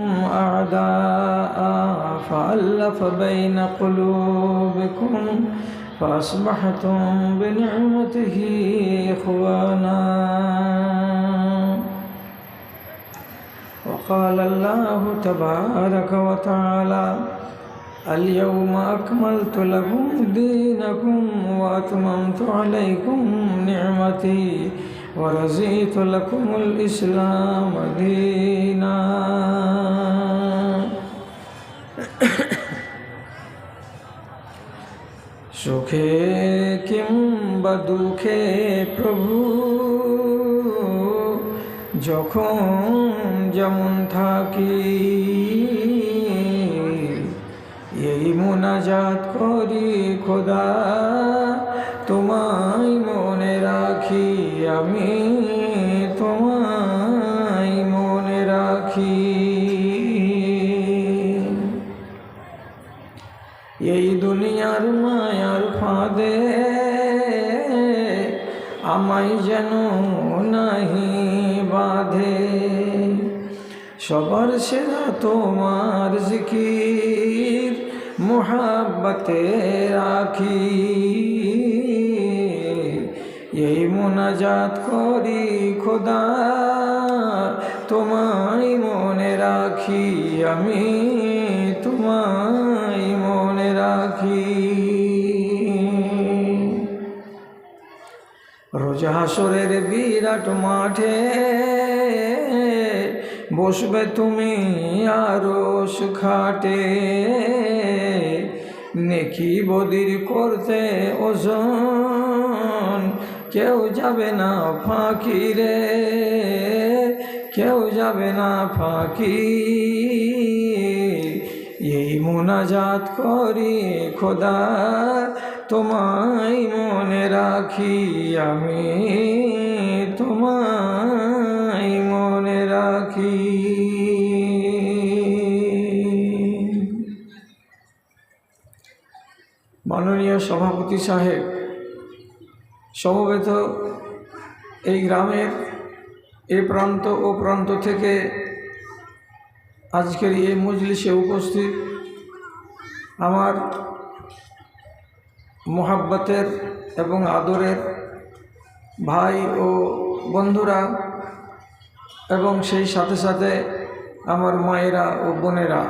أعداء فألف بين قلوبكم فأصبحتم بنعمته إخوانا. وقال الله تبارك وتعالى اليوم أكملت لكم دينكم وأتممت عليكم نعمتي. ورزيت لكم الإسلام دينا সুখে কিংবা দুঃখে প্রভু যখন যেমন থাকি এই মোনাজাত করি খোদা তোমায় মনে রাখি, আমি তোমায় মনে রাখি। এই দুনিয়ার মায়ার ফাঁদে আমায় যেন নাহি বাঁধে, সবার সেরা তোমার জিকির, মোহাব্বতে রাখি। এই মোনাজাত করি খোদা, তোমায় মনে রাখি আমি, তোমায় মনে রাখি। রোজ হাসরের বিরাট মাঠে বসবে তুমি আরও খাটে, নেকি বদির করতে ওজন কেউ যাবে না ফাঁকি রে কেউ যাবে না ফাঁকি। এই মোনাজাত করি খোদা, তোমায় মনে রাখি আমি, তোমায় মনে রাখি। মাননীয় সভাপতি সাহেব সমবেত এই গ্রামের এ প্রান্ত ও প্রান্ত থেকে আজকের এই মজলিসে উপস্থিত আমার মোহাব্বতের এবং আদরের ভাই ও বন্ধুরা এবং সেই সাথে সাথে আমার মায়েরা ও বোনেরা।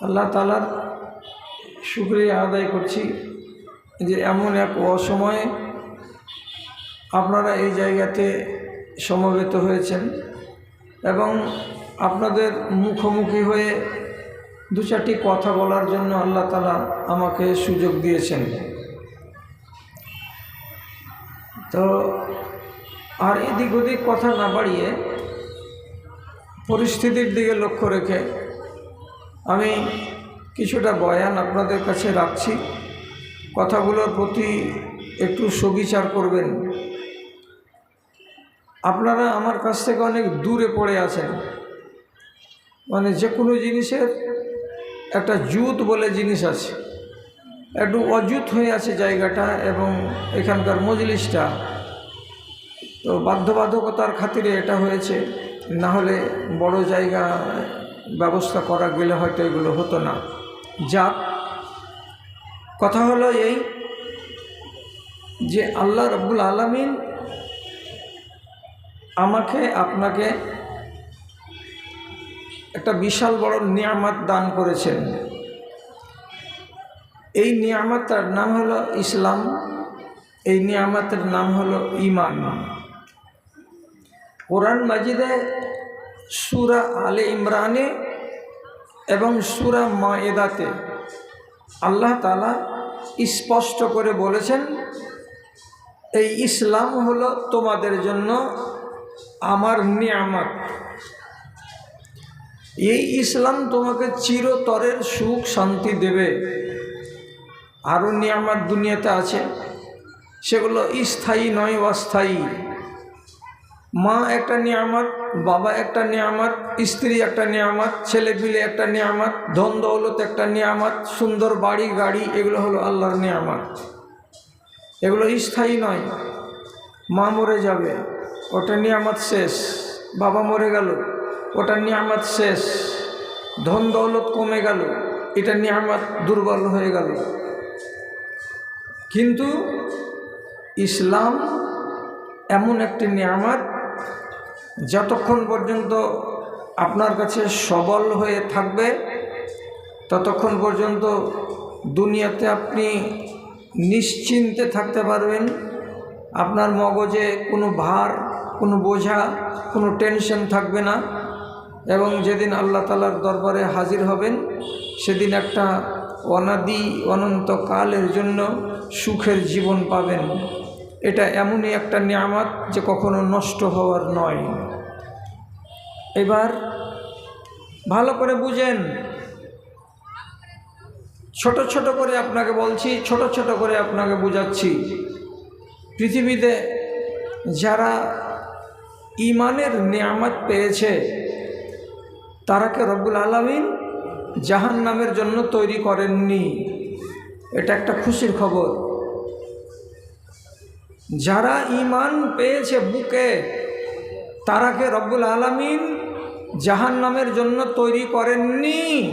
আল্লাহ তালার শুক্রিয়া আদায় করছি। যে এমন এক অসময়ে আপনারা এই জায়গাতে সমবেত হয়েছেন এবং আপনাদের মুখোমুখি হয়ে দু চারটি কথা বলার জন্য আল্লাহ তালা আমাকে সুযোগ দিয়েছেন। তো আর এদিক ওদিক কথা না বাড়িয়ে পরিস্থিতির দিকে লক্ষ্য রেখে আমি কিছুটা বয়ান আপনাদের কাছে রাখছি। কথাগুলোর প্রতি একটু সুবিচার করবেন। আপনারা আমার কাছ থেকে অনেক দূরে পড়ে আছেন। মানে যে কোনো জিনিসের একটা জুত বলে জিনিস আছে। একটু অজুত হয়ে আছে জায়গাটা এবং এখানকার মজলিসটা। তো বাধ্যবাধকতার খাতিরে এটা হয়েছে। না হলে বড় জায়গা ব্যবস্থা করা গেলে হয়তো এগুলো হতো না। যাক কথা হলো এই যে আল্লাহ রব্বুল আলমিন আমাকে, আপনাকে একটা বিশাল বড় নিয়ামত দান করেছেন। এই নিয়ামতটার নাম হলো ইসলাম, এই নিয়ামতের নাম হলো ইমান কোরআন মাজিদে সুরা আলে ইমরানে এবং সুরা মায়েদাতে আল্লাহ তালা স্পষ্ট করে বলেছেন, এই ইসলাম হলো তোমাদের জন্য আমার নিয়ামত। এই ইসলাম তোমাকে চিরতরের সুখ, শান্তি দেবে। আরও নিয়ামত দুনিয়াতে আছে। সেগুলো স্থায়ী নয়, অস্থায়ী। মা একটা নিয়ামত, বাবা একটা নিয়ামত, স্ত্রী একটা নিয়ামত, ছেলে পিলে একটা নিয়ামত, ধন দৌলত একটা নিয়ামত, সুন্দর বাড়ি, গাড়ি, এগুলো হলো আল্লাহর নিয়ামত। এগুলো স্থায়ী নয়। মা মরে যাবে, ওটা নিয়ামত শেষ। বাবা মরে গেল, ওটা নিয়ামত শেষ। ধন দৌলত কমে গেল, এটা নিয়ামত দুর্বল হয়ে গেল। কিন্তু ইসলাম এমন একটি নিয়ামত যতক্ষণ পর্যন্ত আপনার কাছে সবল হয়ে থাকবে, ততক্ষণ পর্যন্ত দুনিয়াতে আপনি নিশ্চিন্তে থাকতে পারবেন। আপনার মগজে কোনো ভার, কোনো বোঝা, কোনো টেনশন থাকবে না। এবং যেদিন আল্লাহ তালার দরবারে হাজির হবেন, সেদিন একটা অনাদি অনন্তকালের জন্য সুখের জীবন পাবেন। এটা এমনই একটা নিয়ামত যে কখনো নষ্ট হওয়ার নয়। এবার ভালো করে বুঝেন। ছোট ছোট করে আপনাকে বলছি, ছোট ছোট করে আপনাকে বুঝাচ্ছি। পৃথিবীতে যারা ইমানের নিয়ামত পেয়েছে তারাকে রব্বুল আলমিন জাহান নামের জন্য তৈরি করেননি? এটা একটা খুশির খবর। যারা ইমান পেয়েছে বুকে, তারাকে রব্বুল আলমিন জাহান নামের জন্য তৈরি করেননি।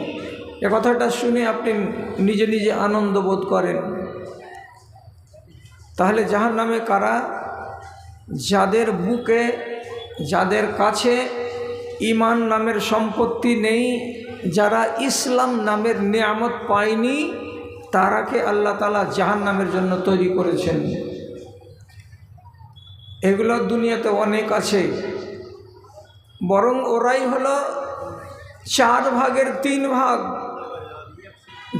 এ কথাটা শুনে আপনি নিজে নিজে আনন্দ বোধ করেন। তাহলে জাহান নামে কারা? যাদের বুকে, যাদের কাছে ইমান নামের সম্পত্তি নেই, যারা ইসলাম নামের নিয়ামত পায়নি, তারাকে আল্লাহ তালা জাহান নামের জন্য তৈরি করেছেন। এগুলো দুনিয়াতে অনেক আছে। বরং ওরাই হলো চার ভাগের তিন ভাগ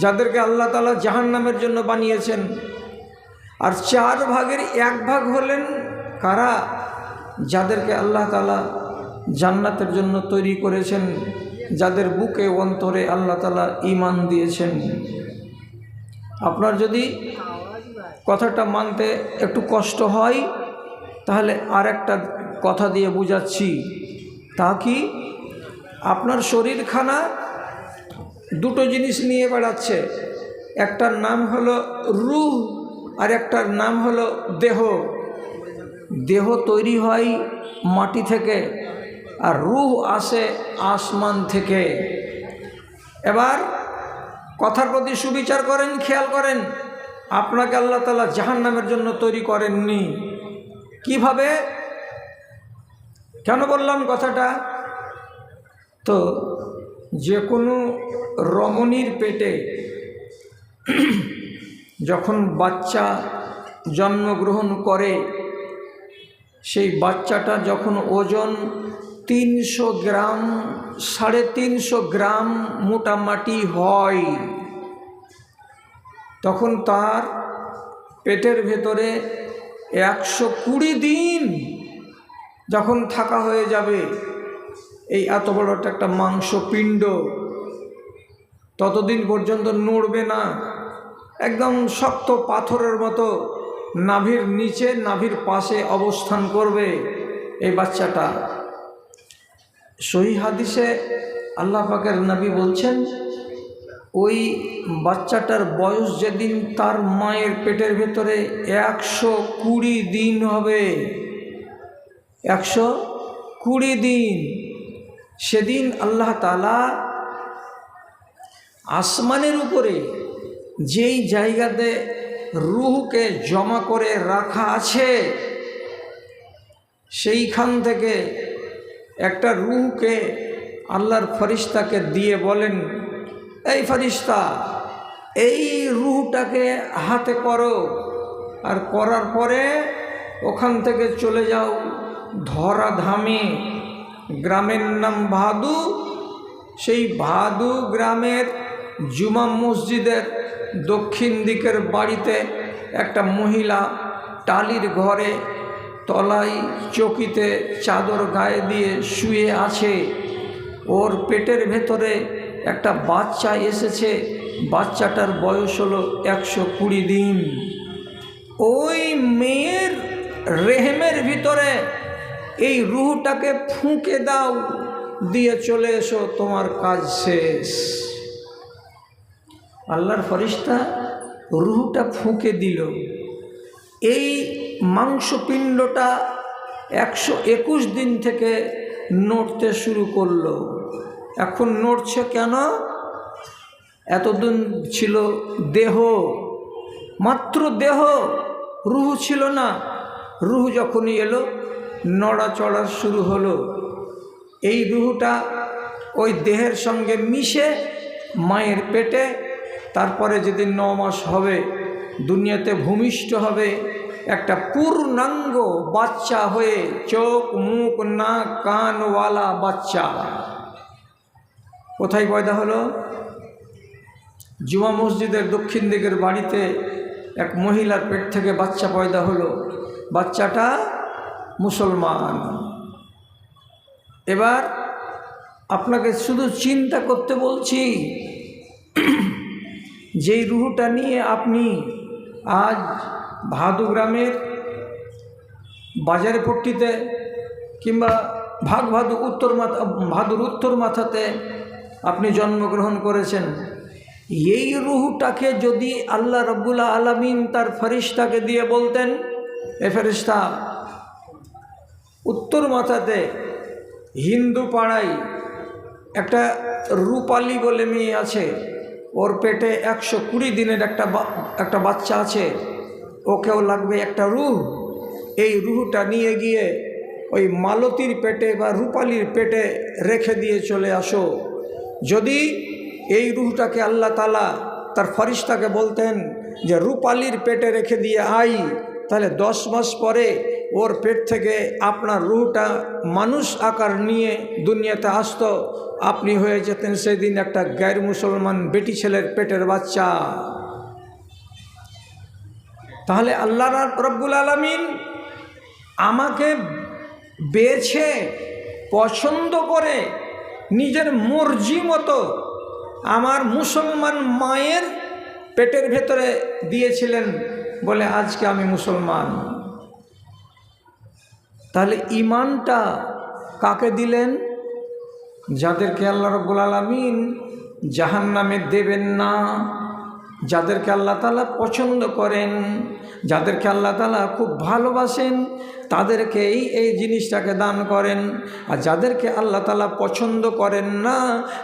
যাদেরকে আল্লাহ তালা জাহান নামের জন্য বানিয়েছেন। আর চার ভাগের এক ভাগ হলেন কারা? যাদেরকে আল্লাহ তালা জান্নাতের জন্য তৈরি করেছেন, যাদের বুকে অন্তরে আল্লাহ তালা ইমান দিয়েছেন। আপনার যদি কথাটা মানতে একটু কষ্ট হয় তাহলে আর একটা কথা দিয়ে বুঝাচ্ছি। তা কি? আপনার শরীরখানা দুটো জিনিস নিয়ে বেড়াচ্ছে। একটার নাম হলো রুহ, আর একটার নাম হলো দেহ। দেহ তৈরি হয় মাটি থেকে, আর রুহ আসে আসমান থেকে। এবার কথার প্রতি সুবিচার করেন, খেয়াল করেন। আপনাকে আল্লাহ তালা জাহান নামের জন্য তৈরি করেননি। কীভাবে? কেন বললাম কথাটা? তো যে কোনো রমণীর পেটে যখন বাচ্চা জন্মগ্রহণ করে, সেই বাচ্চাটা যখন ওজন তিনশো গ্রাম, সাড়ে তিনশো গ্রাম মোটামাটি হয়, তখন তার পেটের ভেতরে একশো কুড়ি দিন যখন থাকা হয়ে যাবে, এই এত বড় একটা মাংস পিণ্ড ততদিন পর্যন্ত নড়বে না। একদম শক্ত পাথরের মতো নাভির নিচে, নাভির পাশে অবস্থান করবে এই বাচ্চাটা। সহি হাদিসে আল্লাহ পাকের নবী বলছেন ওই বাচ্চাটার বয়স যেদিন তার মায়ের পেটের ভেতরে একশো কুড়ি দিন হবে। একশো কুড়ি দিন। সেদিন আল্লাহ তালা আসমানের উপরে যেই জায়গাতে রুহকে জমা করে রাখা আছে, সেইখান থেকে একটা রুহকে আল্লাহর ফরিস্তাকে দিয়ে বলেন এই ফরিস্তা, এই রুহটাকে হাতে করো। আর করার পরে ওখান থেকে চলে যাও ধরা ধামে গ্রামের নাম ভাদু। সেই ভাদু গ্রামের জুমা মসজিদের দক্ষিণ দিকের বাড়িতে একটা মহিলা টালির ঘরে তলায় চকিতে চাদর গায়ে দিয়ে শুয়ে আছে। ওর পেটের ভেতরে একটা বাচ্চা এসেছে, বাচ্চাটার বয়স হলো একশো কুড়ি দিন। ওই মেয়ের রেহেমের ভিতরে এই রুহটাকে ফুঁকে দাও, দিয়ে চলে এসো, তোমার কাজ শেষ। আল্লাহর ফরিস্তা রুহটা ফুঁকে দিল। এই মাংসপিণ্ডটা একশো একুশ দিন থেকে নড়তে শুরু করল। এখন নড়ছে কেন? এতদিন ছিল দেহ, মাত্র দেহ, রুহু ছিল না। রুহু যখনই এলো, নড়াচড়া শুরু হলো। এই রুহুটা ওই দেহের সঙ্গে মিশে মায়ের পেটে, তারপরে যেদিন ন মাস হবে, দুনিয়াতে ভূমিষ্ঠ হবে, একটা পূর্ণাঙ্গ বাচ্চা হয়ে চোখ, মুখ, নাক কানওয়ালা বাচ্চা। কোথায় পয়দা হলো? জুমা মসজিদের দক্ষিণ দিকের বাড়িতে এক মহিলার পেট থেকে বাচ্চা পয়দা হলো। বাচ্চাটা মুসলমান। এবার আপনাকে শুধু চিন্তা করতে বলছি, যেই রুহুটা নিয়ে আপনি আজ ভাদু গ্রামের বাজারে পট্টিতে কিংবা ভাগ ভাদু উত্তর মাথা ভাদুর উত্তর মাথাতে আপনি জন্মগ্রহণ করেছেন। এই রুহুটাকে যদি আল্লাহ রব্বুল্লা আলমিন তার ফরিস্তাকে দিয়ে বলতেন, এ ফেরিস্তা উত্তর মাথাতে হিন্দু পাড়ায় একটা রূপালি বলে মেয়ে আছে, ওর পেটে একশো কুড়ি দিনের একটা একটা বাচ্চা আছে, ওকেও লাগবে একটা রুহ। এই রুহটা নিয়ে গিয়ে ওই মালতীর পেটে বা রূপালির পেটে রেখে দিয়ে চলে আসো। যদি এই রুহটাকে আল্লাহ তালা তার ফরিস্তাকে বলতেন যে, রূপালির পেটে রেখে দিয়ে আই। তাহলে দশ মাস পরে ওর পেট থেকে আপনার রুহটা মানুষ আকার নিয়ে দুনিয়াতে আসত। আপনি হয়ে যেতেন সেদিন একটা গ্যার মুসলমান বেটি ছেলের পেটের বাচ্চা। তাহলে আল্লাহ রব্বুল আলমিন আমাকে বেছে পছন্দ করে নিজের মর্জি মতো আমার মুসলমান মায়ের পেটের ভেতরে দিয়েছিলেন বলে আজকে আমি মুসলমান। তাহলে ইমানটা কাকে দিলেন? যাদেরকে আল্লাহ রব্বুল আলমিন জাহান নামে দেবেন না। যাদেরকে আল্লাহ তালা পছন্দ করেন, যাদেরকে আল্লাহ তালা খুব ভালোবাসেন তাদেরকেই এই এই জিনিসটাকে দান করেন। আর যাদেরকে আল্লাহ তালা পছন্দ করেন না,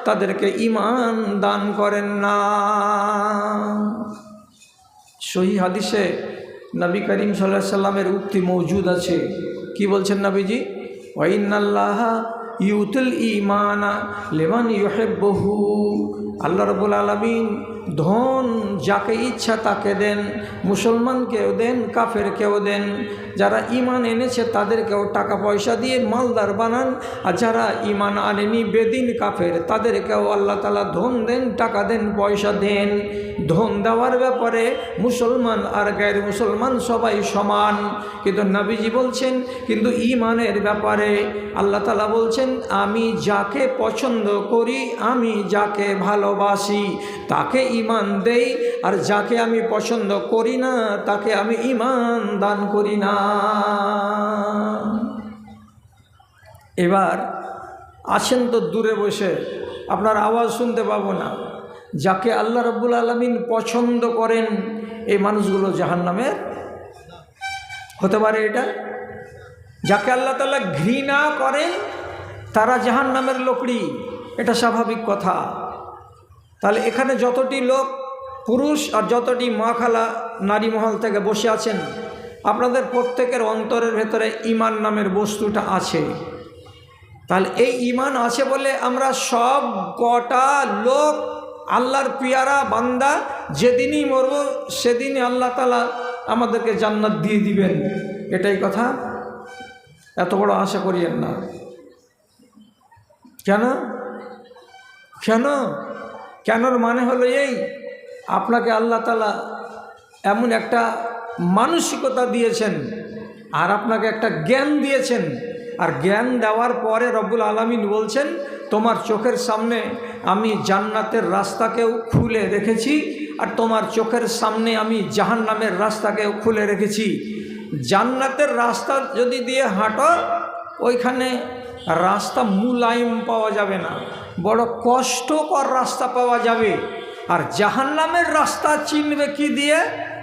তাদেরকে ইমান দান করেন না। সহি হাদিসে নবী করিম সাল্লাহ সাল্লামের উক্তি মৌজুদ আছে। কি বলছেন নবীজি? ওয়াইনাল্লাহ ইউতুল ইমানা লেমান ইহেব্বহু আল্লাহ রবুল আলমিন ধন যাকে ইচ্ছা তাকে দেন মুসলমানকেও দেন কাফের কেউ দেন। যারা ইমান এনেছে তাদেরকেও টাকা পয়সা দিয়ে মালদার বানান, আর যারা ইমান আনেনি বেদিন কাফের তাদেরকেও আল্লাহ তালা ধন দেন, টাকা দেন, পয়সা দেন। ধন দেওয়ার ব্যাপারে মুসলমান আর গ্যার মুসলমান সবাই সমান। কিন্তু নাবিজি বলছেন, কিন্তু ইমানের ব্যাপারে আল্লাহ তালা বলছেন, আমি যাকে পছন্দ করি, আমি যাকে ভালোবাসি, তাকে ইমান দেই, আর যাকে আমি পছন্দ করি না, তাকে আমি ইমান দান করি না। এবার আছেন তো দূরে বসে, আপনার আওয়াজ শুনতে পাবো না। যাকে আল্লাহ রব্বুল আলমিন পছন্দ করেন, এই মানুষগুলো জাহান নামের হতে পারে এটা। যাকে আল্লাহ তালা ঘৃণা করেন, তারা জাহান নামের লোকড়ি, এটা স্বাভাবিক কথা। তাহলে এখানে যতটি লোক পুরুষ আর যতটি মা খালা নারী মহল থেকে বসে আছেন, আপনাদের প্রত্যেকের অন্তরের ভেতরে ইমান নামের বস্তুটা আছে। তাহলে এই ইমান আছে বলে আমরা সব কটা লোক আল্লাহর পিয়ারা, বান্দা, যেদিনই মরব সেদিনই আল্লাহ তালা আমাদেরকে জান্নাত দিয়ে দিবেন। এটাই কথা। এত বড় আশা করিয়েন না। কেন? কেন? কেনর মানে হলো এই, আপনাকে আল্লাহ তালা এমন একটা মানসিকতা দিয়েছেন, আর আপনাকে একটা জ্ঞান দিয়েছেন, আর জ্ঞান দেওয়ার পরে রব্বুল আলমিন বলছেন, তোমার চোখের সামনে আমি জান্নাতের রাস্তাকেও খুলে রেখেছি, আর তোমার চোখের সামনে আমি জাহান নামের রাস্তাকেও খুলে রেখেছি। জান্নাতের রাস্তা যদি দিয়ে হাঁটো, ওইখানে রাস্তা মুলায়ম পাওয়া যাবে না। বড় কষ্টকর রাস্তা পাওয়া যাবে। আর জাহান্নামের রাস্তা চিনবে কি দিয়ে?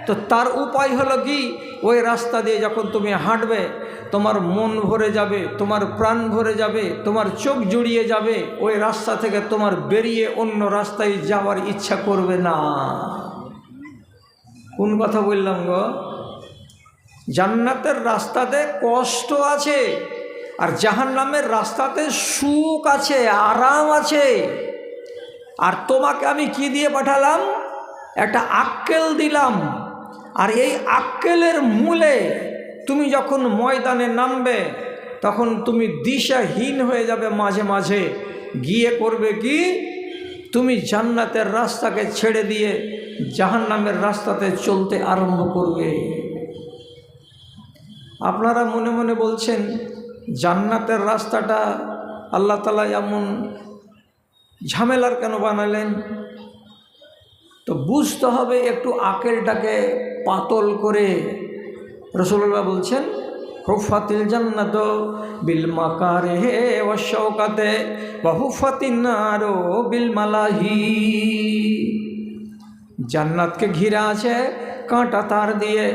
তো তার উপায় হলো কি? ওই রাস্তা দিয়ে যখন তুমি হাঁটবে, তোমার মন ভরে যাবে, তোমার প্রাণ ভরে যাবে, তোমার চোখ জুড়িয়ে যাবে, ওই রাস্তা থেকে তোমার বেরিয়ে অন্য রাস্তায় যাওয়ার ইচ্ছা করবে না। কোন কথা বললাম গো? জান্নাতের রাস্তাতে কষ্ট আছে আর জাহান্নামের রাস্তাতে সুখ আছে, আরাম আছে। আর তোমাকে আমি কি দিয়ে পাঠালাম? একটা আক্কেল দিলাম। আর এই আক্কেলের মূলে তুমি যখন ময়দানে নামবে, তখন তুমি দিশাহীন হয়ে যাবে মাঝে মাঝে। গিয়ে করবে কি? তুমি জান্নাতের রাস্তাকে ছেড়ে দিয়ে জাহান্নামের রাস্তাতে চলতে আরম্ভ করবে। আপনারা মনে মনে বলছেন জান্নাতের রাস্তাটা আল্লাহ তালা এমন ঝামেলার কেন বানালেন? তো বুঝতে হবে একটু আকেলটাকে পাতল করে। রসুল্লাহ বলছেন হুফাতিল জান্নাত বিল মাকারে হে ওয়াশৌকাতে বা হুফাতিন নারো বিল মালাহি। জান্নাতকে ঘিরে আছে কাঁটা তার দিয়ে।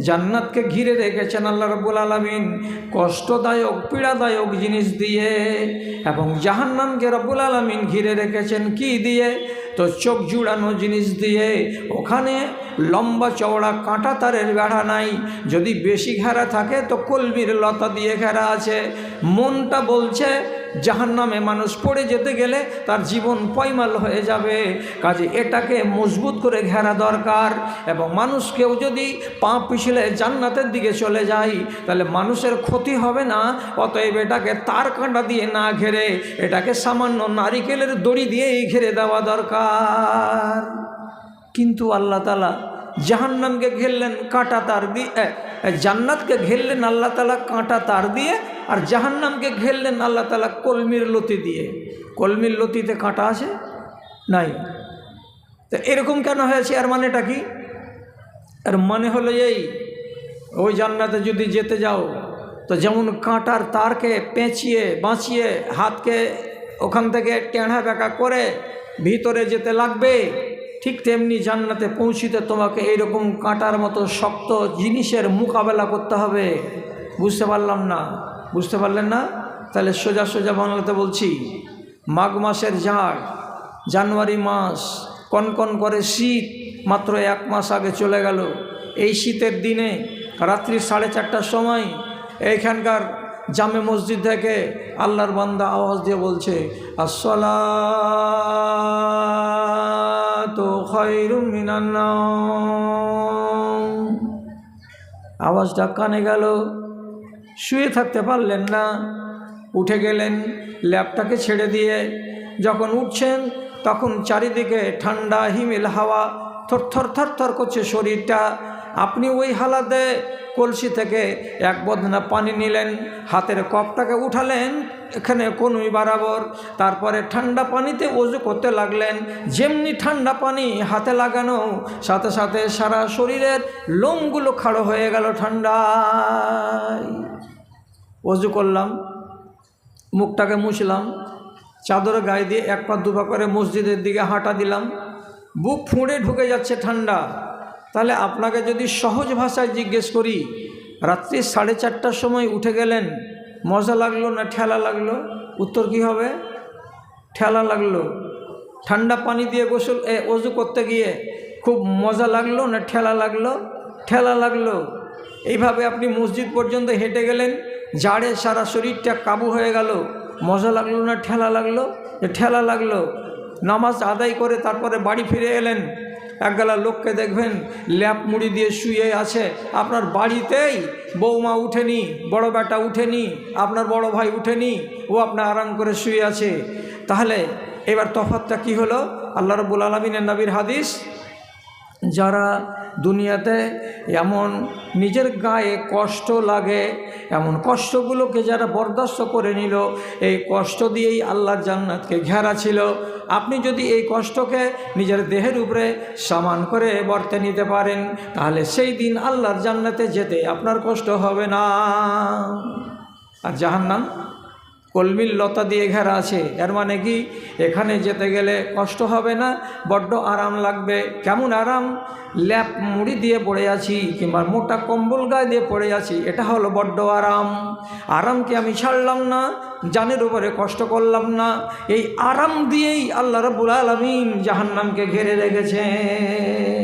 জান্নাতকে ঘিরে রেখেছেন আল্লাহ রব্বুল আলমিন। কষ্টদায়ক, পীড়াদায়ক জিনিস দিয়ে এবং জাহান্নামকে রব্বুল আলমিন ঘিরে রেখেছেন কি দিয়ে? তো চোখ জুড়ানো জিনিস দিয়ে। ওখানে লম্বা চওড়া কাঁটা তারের বেড়া নাই। যদি বেশি ঘেরা থাকে, তো কলমির লতা দিয়ে ঘেরা আছে। মনটা বলছে জাহান নামে মানুষ পড়ে যেতে গেলে তার জীবন পয়মাল হয়ে যাবে। কাজে এটাকে মজবুত করে ঘেরা দরকার। এবং মানুষ কেউ যদি পা পিছলে জান্নাতের দিকে চলে যায় তাহলে মানুষের ক্ষতি হবে না। অতএব এটাকে তার কাঁটা দিয়ে না ঘেরে, এটাকে সামান্য নারিকেলের দড়ি দিয়েই ঘিরে দেওয়া দরকার। কিন্তু আল্লাহ তালা জাহান্নামকে ঘেরলেন, কাঁটা তার দিয়ে জান্নাতকে ঘেরলেন, আল্লাহ তালা কাঁটা তার দিয়ে, আর জাহান্নামকে ঘেরলেন, আল্লাহ তালা কলমির লতি দিয়ে। কলমির লতিতে কাঁটা আছে? নাই। তো এরকম কেন হয়েছে? আর মানেটা কি? আর মানে হলো এই, ওই জান্নাতে যদি যেতে যাও, তো যেমন কাঁটার তারকে পেঁচিয়ে, বাঁচিয়ে, হাতকে ওখান থেকে টেঁড়া বেঁকা করে ভিতরে যেতে লাগবে ঠিক তেমনি জান্নাতে পৌঁছিতে তোমাকে এইরকম কাঁটার মতো শক্ত জিনিসের মোকাবেলা করতে হবে। বুঝতে পারলাম না। বুঝতে পারলেন না? তাহলে সোজা সোজা বাংলাতে বলছি, মাঘ মাসের ঝাড়, জানুয়ারি মাস কনকন করে শীত মাত্র এক মাস আগে চলে গেল। এই শীতের দিনে রাত্রি সাড়ে চারটার সময় এইখানকার জামে মসজিদ থেকে আল্লাহর বান্দা আওয়াজ দিয়ে বলছে আসলা তো আওয়াজটা কানে গেল। শুয়ে থাকতে পারলেন না। উঠে গেলেন ল্যাপটাকে ছেড়ে দিয়ে। যখন উঠছেন, তখন চারিদিকে ঠান্ডা, হিমেল হাওয়া থর থর থর থর করছে শরীরটা। আপনি ওই হালাতে কলসি থেকে এক বদনা পানি নিলেন, হাতের কপটাকে উঠালেন, এখানে কনুই বরাবর, তারপরে ঠান্ডা পানিতে অজু করতে লাগলেন, যেমনি ঠান্ডা পানি হাতে লাগানো, সাথে সাথে সারা শরীরের লোমগুলো খাড়ো হয়ে গেল ঠান্ডায়। অজু করলাম, মুখটাকে মুছলাম, চাদর গায়ে দিয়ে এক পা দুপা করে মসজিদের দিকে হাঁটা দিলাম, বুক ফুঁড়ে ঢুকে যাচ্ছে ঠান্ডা। তাহলে আপনাকে যদি সহজ ভাষায় জিজ্ঞেস করি, রাত্রি সাড়ে চারটার সময় উঠে গেলেন, মজা লাগল না ঠেলা লাগল? উত্তর কি হবে? ঠেলা লাগল। ঠান্ডা পানি দিয়ে গোসল, এ, অজু করতে গিয়ে খুব মজা লাগল না ঠেলা লাগল? ঠেলা লাগল। এইভাবে আপনি মসজিদ পর্যন্ত হেঁটে গেলেন জাড়ে সারা শরীরটা কাবু হয়ে গেল। মজা লাগল না ঠেলা লাগল? ঠেলা লাগল। নামাজ আদায় করে তারপরে বাড়ি ফিরে এলেন একগালা লোককে দেখবেন, ল্যাপ মুড়ি দিয়ে শুয়ে আছে। আপনার বাড়িতেই বৌমা উঠেনি, বড় বেটা উঠেনি, আপনার বড় ভাই উঠেনি, ও আপনার আরাম করে শুয়ে আছে। তাহলে এবার তফাতটা কি হলো? আল্লাহ রবুল আলমিনের নবীর হাদিস যারা দুনিয়াতে এমন নিজের গায়ে কষ্ট লাগে, এমন কষ্টগুলোকে যারা বরদাস্ত করে নিল, এই কষ্ট দিয়েই আল্লাহর জান্নাতকে ঘেরা ছিল। আপনি যদি এই কষ্টকে নিজের দেহের উপরে সামান করে বর্তে নিতে পারেন, তাহলে সেই দিন আল্লাহর জান্নাতে যেতে আপনার কষ্ট হবে না। আর জাহান্নাম? কলমিল লতা দিয়ে ঘেরা আছে। এর মানে কি? এখানে যেতে গেলে কষ্ট হবে না, বড্ড আরাম লাগবে। কেমন আরাম? ল্যাপ মুড়ি দিয়ে পড়ে আছি, কিংবা মোটা কম্বল গায়ে দিয়ে পড়ে আছি, এটা হলো বড্ড আরাম। আরামকে আমি ছাড়লাম না, জানের উপরে কষ্ট করলাম না। এই আরাম দিয়েই আল্লাহ রব্বুল আলমিন জাহান্নামকে ঘেরে রেখেছেন।